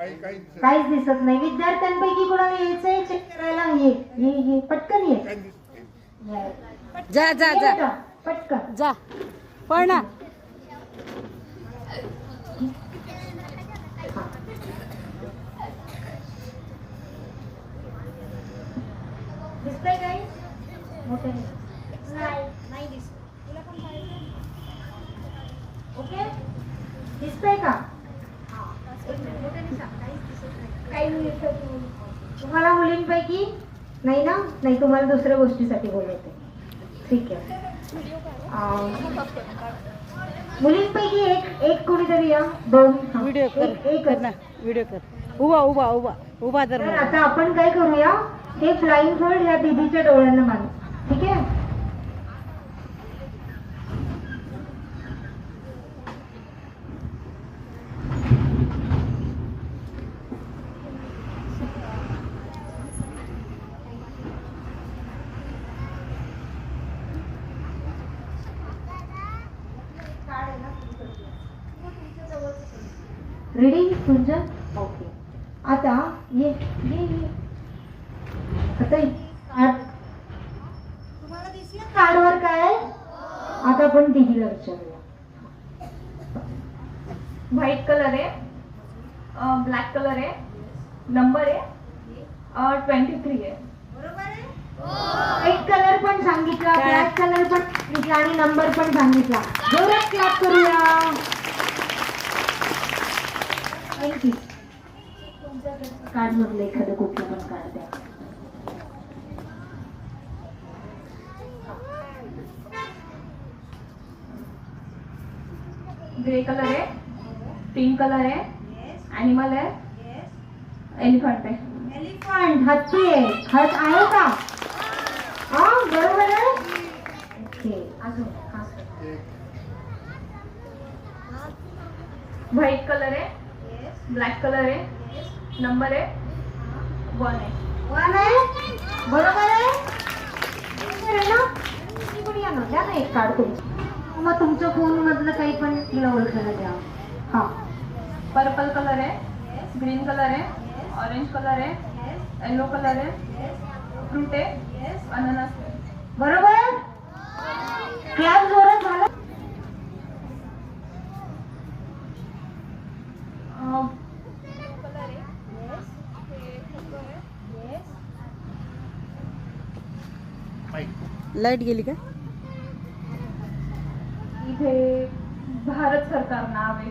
काहीच दिसत नाही. विद्यार्थ्यांपैकी कोणाला यायचंय? चेक करायला? ये ये ये. पटकन ये. जा जा जा. पटकन. जा. पळ ना. हा. दिसतंय काही? मोठे नाही. नाही दिसत. पण ओके? दिसतंय का. तुम्हाला मुलींपैकी नाही ना? नाही तुम्हाला दुसऱ्या गोष्टीसाठी बोलवते. ठीक आहे. मुलींपैकी एक एक कोणीतरी या? दोन. व्हिडिओ कर. एक-. कर ना व्हिडिओ कर. उभा उभा उभा. उभा तर आता आपण काय करूया? हे फ्लाइंग फोल्ड या दीदीच्या डोळ्यांना बांधू ठीक आहे? रेडी तुमचं ओके आता ये ये ये आता कार्ड कार्डवर काय? आहे? आता आपण दीदीला विचारूया. व्हाईट कलर आहे. ब्लॅक कलर आहे. नंबर आहे. ट्वेंटी थ्री आहे. व्हाईट कलर पण सांगितला काय? ब्लॅक कलर पण सांगितला आणि नंबर पण सांगितला. जोरात क्लाप करूया. थँक्यू कार्ड मधलं एखादं कुठलं पण कार्ड द्या. ग्रे कलर आहे पिंक कलर आहे ॲनिमल आहे एलिफंट आहे. एलिफंट हत्ती आहे. हत आहे का? हा बरोबर आहे. ओके अजून हा व्हाईट कलर आहे ब्लॅक कलर आहे. नंबर आहे. वन आहे. वन आहे? बरोबर आहे? बरोबर आहे ना? तुम्ही पण या ना द्या ना एक कार्ड तुमचं. मग तुमच्या फोन मधलं काही पण तिला ओळखायला द्या. हा. पर्पल कलर आहे. ग्रीन कलर आहे. ऑरेंज कलर आहे. येलो कलर आहे. फ्रूट आहे. अननस लाइट गेली का? इथे भारत सरकार नाव आहे